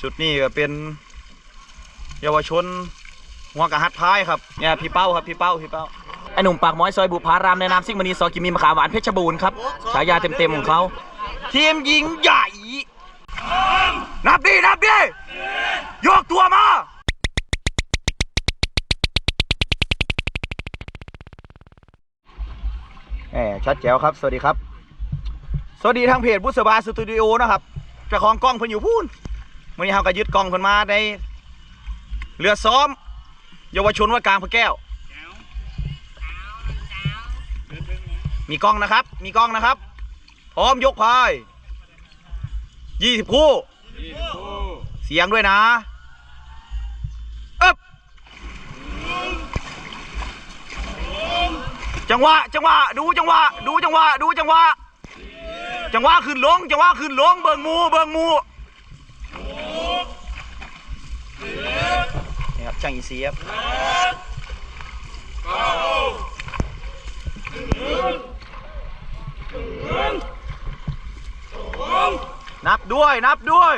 ชุดนี้ก็เป็น เยาวชนหัวกระหัดพายครับเนี่ยพี่เป้าครับพี่เป้าพี่เป้าไอหนุ่มปากม้อยซอยบุพารามในนามซิ่งมณีซอกิมีมะขามหวานเพชรบูรณ์ครับฉายาเต็มๆของเขาทีมหญิงใหญ่ นับดินับดิยกตัวมาแหมชัดแจ๋วครับ สวัสดีครับ สวัสดีทางเพจบุษบาสตูดิโอนะครับเจ้าของกล้องเพิ่นอยู่พูน วันนี้เราก็ยึดกองเพิ่นมาในเรือซ้อม เยาวชนว่ากลางพระแก้ว มีกล้องนะครับ มีกล้องนะครับ พร้อมยกพายยี่สิบคู่ เสียงด้วยนะอึบจังหวะ จังหวะ ดูจังหวะ ดูจังหวะ ดูจังหวะ จังหวะขึ้นลง จังหวะขึ้นลง เบิ่งมู เบิ่งมู นี่ครับจังอีเสียบนับด้วย นับด้วย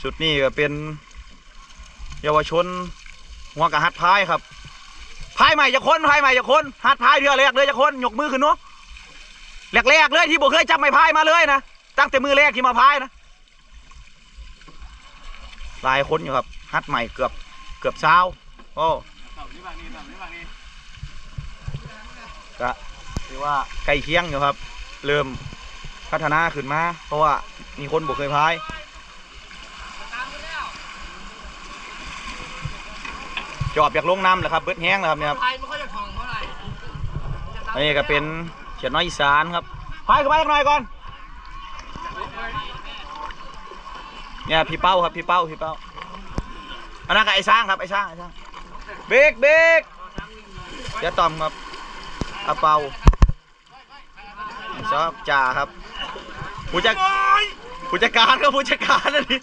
ชุดนี้ก็เป็นเยาวชน หัวกระหัดพายครับพายใหม่จะคนพายใหม่จะคนหัดพายเรือแรกเลยจะคนยกมือขึ้นเนาะแรกๆเลยที่บ่เคยจับไม้พายมาเลยนะตั้งแต่มือแรกที่มาพายนะลายคนอยู่ครับหัดใหม่เกือบเกือบเช้าโอ้ก็ถือว่าใกล้เคียงอยู่ครับ เริ่มพัฒนาขึ้นมา เพราะว่ามีคนบ่เคยพาย จอบอยากลงน้ำแหละครับเบิดแห้งแล้วครับเนี่ยครับไทยไม่ค่อยจะทองเท่าไหร่อันนี้ก็เป็นเขียนน้อยอีสานครับพายเข้าไปอีกหน่อยก่อนเนี่ยพี่เป้าครับพี่เป้าพี่เป้าอันนั้นก็ไอ้ช้างครับไอ้ช้างไอ้ช้างเบรกเบรกเดี๋ยวตอมครับอาเปาชอบจ่าครับผู้จัดผู้จัดการครับผู้จัดการนั่นนี่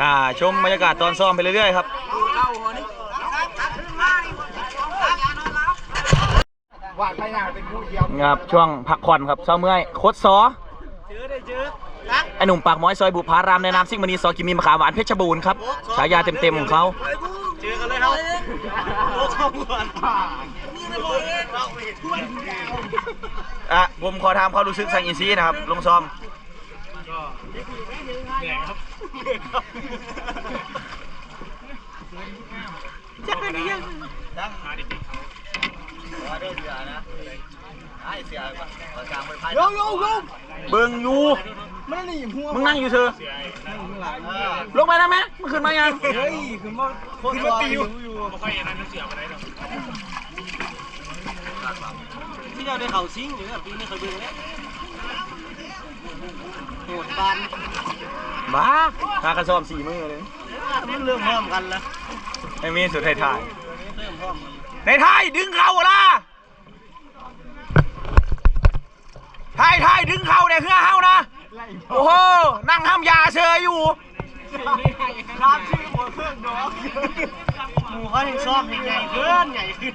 ค่ะชมบรรยากาศตอนซ้อมไปเรื่อยๆครับครับช่วงพักผ่อนครับเช้าเมื่อยโคตรซอไอไอหนุ่มปากม้อยซอยบุพารามในนามซิ่งมณีซอกิมีมะขามหวานเพชรบูรณ์ครับฉายาเต็มๆของเขาเจอกันเลยครับโอ้ทองหวานนี่ไม่พอเลยเราเห็นด้วยอะผมขอถามความรู้สึกสังอินซีนะครับลงซ้อมเหนื่อยครับจะเป็นยังโยโยโยเบิ่งอยู่ไม่ได้หนีหัวมึงนั่งอยู่เธอลงไปนะแม่มึงขึ้นมายังเฮ้ยคือมาคือมาติวอยู่ที่เราได้เข่าซิงอยู่แบบปีนี้เคยเบิ่งแล้วโหดบานบ้าทากระสอบสี่มือเลยมันเริ่มพร้อมกันแล้วไม่มีสุดท้ายถ่ายเริ่มพร้อมกันในไทยดึงเข่าล่ะไทยไทยดึงเข่าเนี่ยเฮือเฮานะ โอ้โห นั่งห้ามยาเชยอยู่ร้านชื่อหัวเครื่องดอกหมูเขายังชอบใหญ่ๆเพื่อนใหญ่ขึ้น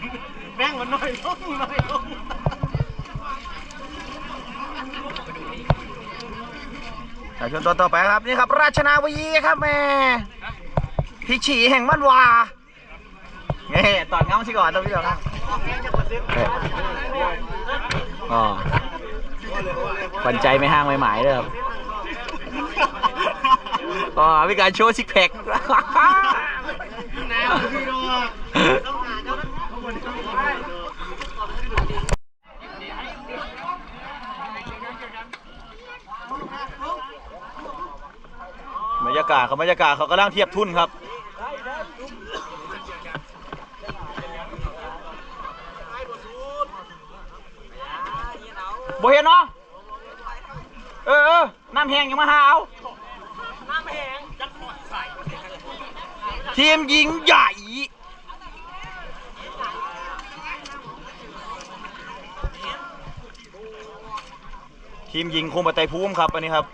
แบ่งมันหน่อยลงหน่อยลงสายชนตัวต่อไปครับนี่ครับ ราชนาวีครับแม่พี่ฉีแห่งบ้านวาเงี้ตอดเงาสิก่อนตัวพี่ก่อนครับอ๋อขวัญใจไม่ห้างไม่หมายเลยครับอ๋อมีการโชว์ซิกแพคากาศครับบรรยากาศเขากำลังเทียบทุนครับบ่เห็นเนาะเออเออน้ำแห้งยังมาหาเอาทีมยิงใหญ่ทีมยิงคงปะไตพุ่มครับอันนี้ครับ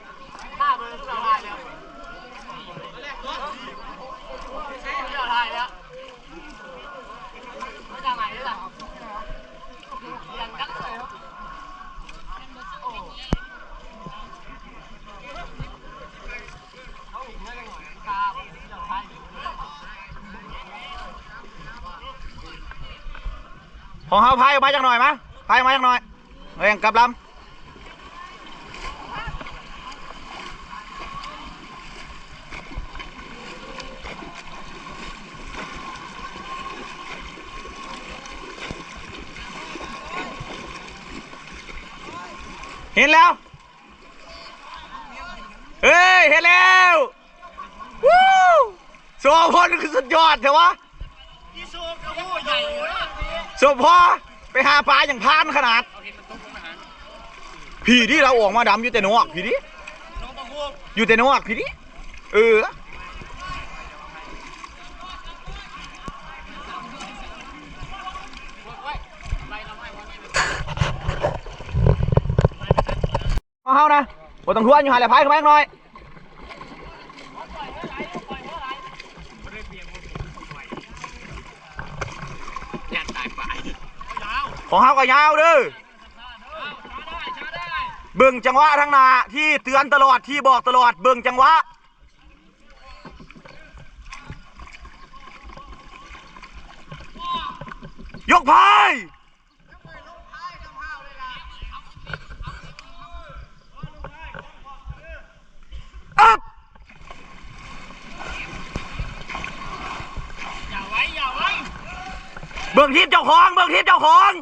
ของเฮาพายออกมาจากหน่อยมะพายออกมาจากหน่อยเร่งกลับลำเห็นแล้ว เฮ้ย เห็นแล้ววู้โซพลคือสุดยอดเถอะวะที่โซ่กระโหใหญ่ สมพอไปหาปลาอย่างพานขนาด ผีที่เราออกมาดำอยู่แต่นอกผีดิน้องตะโกนอยู่แต่นอกผีดิเออเอาเฮานะบ่ต้องทวนอยู่หาแหละพายเข้ามาหน่อย ของเฮาก็ยาวเด้อเบิ่งจังหวะทางหน้าที่เตือนตลอดที่บอกตลอดเบิ่งจังหวะยกพายอัพ อย่าไว้อย่าไว้ เบิ่งทีมเจ้าของเบิ่งทีมเจ้าของ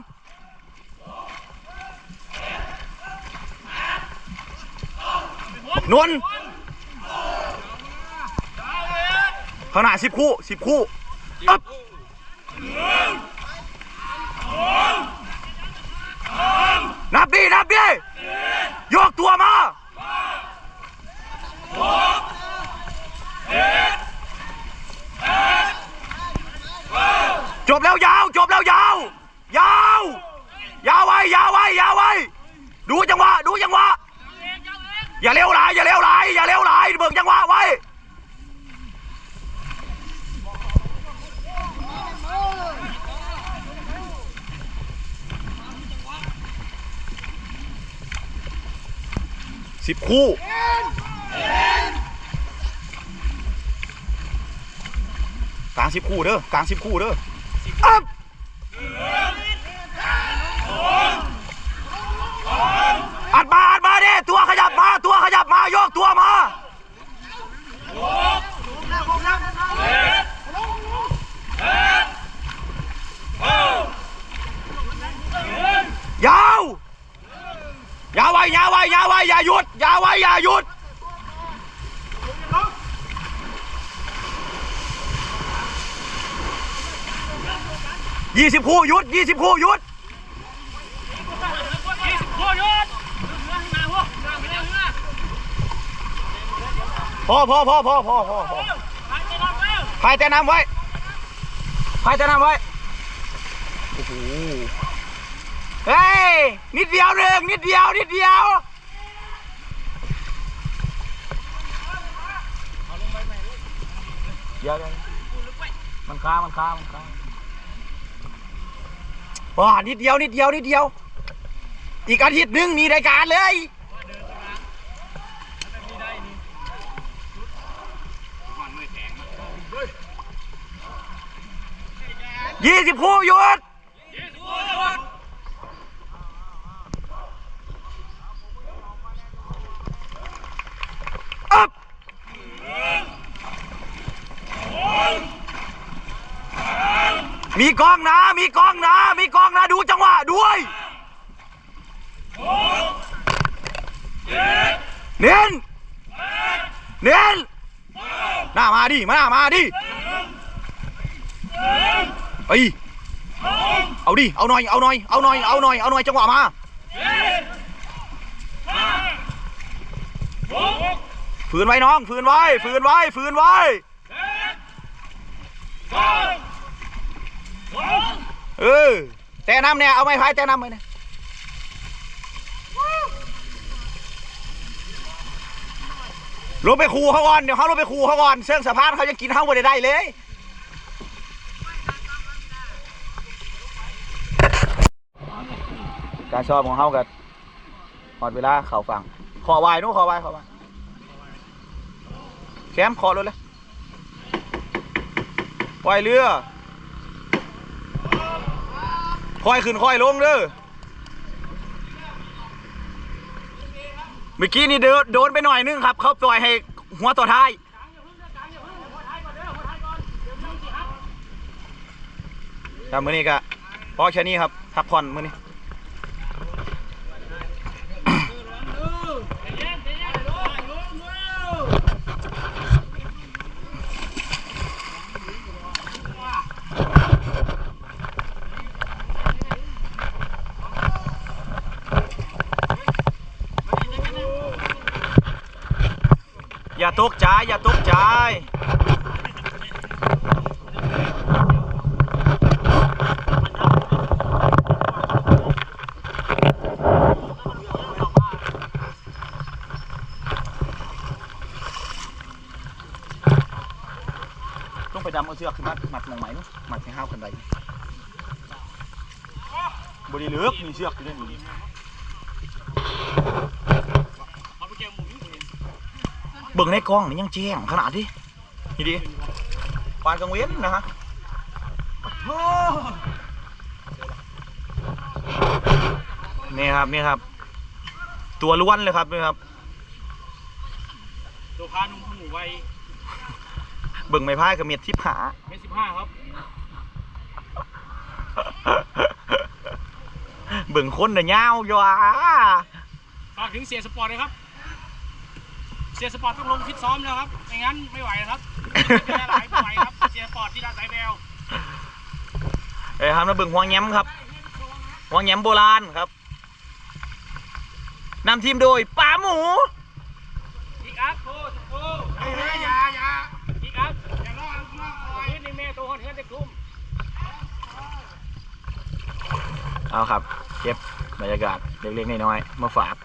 นวลข้างหน้าสิบคู่สิบคู่อัพนับดินับดิยกตัวมาจบแล้วยาว จบแล้วยาว ยาว ยาวไว้ ยาวไว้ ยาวไว้ ดูจังหวะ ดูจังหวะ อย่าเร็วไหลอย่าเร็วไหลอย่าเร็วไหลเบิ่งจังหวะไว้สิบคู่กลางสิบคู่เด้อกลางสิบคู่เด้ออัพอัดมาอัดมาดิตัวขยับมาตัวขยับมาโยกตัวมา ยาว ยาวไว้ยาวไว้ยาไว้อย่าหยุดอย่าไว้อย่าหยุดยี่สิบคู่หยุดยี่สิบคู่หยุดโอ้ยยศมาหัวมาไปเร็วมาพอพอพอพอพอพอพอไปไปนอนเร็วพายแต่น้ำไว้พายแต่น้ำไว้โอ้โหเฮ้ยนิดเดียวหนึ่งนิดเดียวนิดเดียว ดี๋ยวเดี๋ยวมันค้ามันค้ามันค้าว้านิดเดียวนิดเดียวนิดเดียว อีกอาทิตย์หนึงมีรายการเลยยี่สิบคู่หยุดอัพ มีกล้องนะ มีกล้องนะ มีกล้องนะ ดูจังหวะด้วยเน้นเน้นหน้ามาดิมาหน้ามาดิเอ้ยเอาดิ เอาหน่อย เอาหน่อย เอาหน่อย เอาหน่อย เอาหน่อย จังหวะมาฝืนไว้น้อง ฝืนไว้ ฝืนไว้ ฝืนไว้ เออแต่น้ำเนี่ยเอาไม้พายแต่น้ำไปเนี่ยลงไปคูเขาก่อนเดี๋ยวเขาลงไปคูเขาก่อนเสื่องสะพานเขายังกินเขาบ่ได้ได้เลยการชอบของเขากับหอดเวลาเขาฟังขอวายนู้นขอวายขอวายแคมขอรถเลย ปล่อยเรือค่อยขึ้นค่อยลงเด้อเมื่อกี้นี่โดนไปหน่อยนึงครับ เขาปล่อยให้หัวต่อท้ายแต่มื้อนี้ก็พอแค่นี้ครับพักผ่อนมื้อนี้ อย่าตกใจอย่าตกใจต้องไปดำเอาเสือกขึ้นมาหมัดมองไหมเนอะหมัดให้ห้าวกันใดบริเลือกมีเชือกอยู่ด้วยนี่ เบิ่งในกล้องนี่ยังแจ้งขนาดดินี่ดิปานกลางเว้นนะฮะนี่ครับนี่ครับ ตัวล้วนเลยครับนี่ครับโลคานุ่มหมูไวเบิ่งไม้พายกับเมียดทิพหาเมตรสิบห้าครับ เบิ่งคนเด้อยาวอยู่อะฝากถึงเสียสปอร์ตเลยครับ เสียสปอร์ตต้องลงฟิตซ้อมแล้วครับ ไม่งั้นไม่ไหวนะครับไม่ได้หลายไม่ไหวครับ เสียสปอร์ตที่ด้านสายแววเอ้ยครับมาเบิ่งหัวแง้มครับหัวแง้มโบราณครับนำทีมโดยป้าหมูอีกอัพโคสโคเฮ้ยอย่าอย่าอีกอัพอย่าล่อล่อคอยนี่แม่ตัวคนเฮือนจะคุ้มเอาครับเก็บบรรยากาศเล็กๆน้อยๆมาฝาก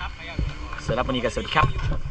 ซับไปยังสำหรับวันนี้ก็สวัสดีครับ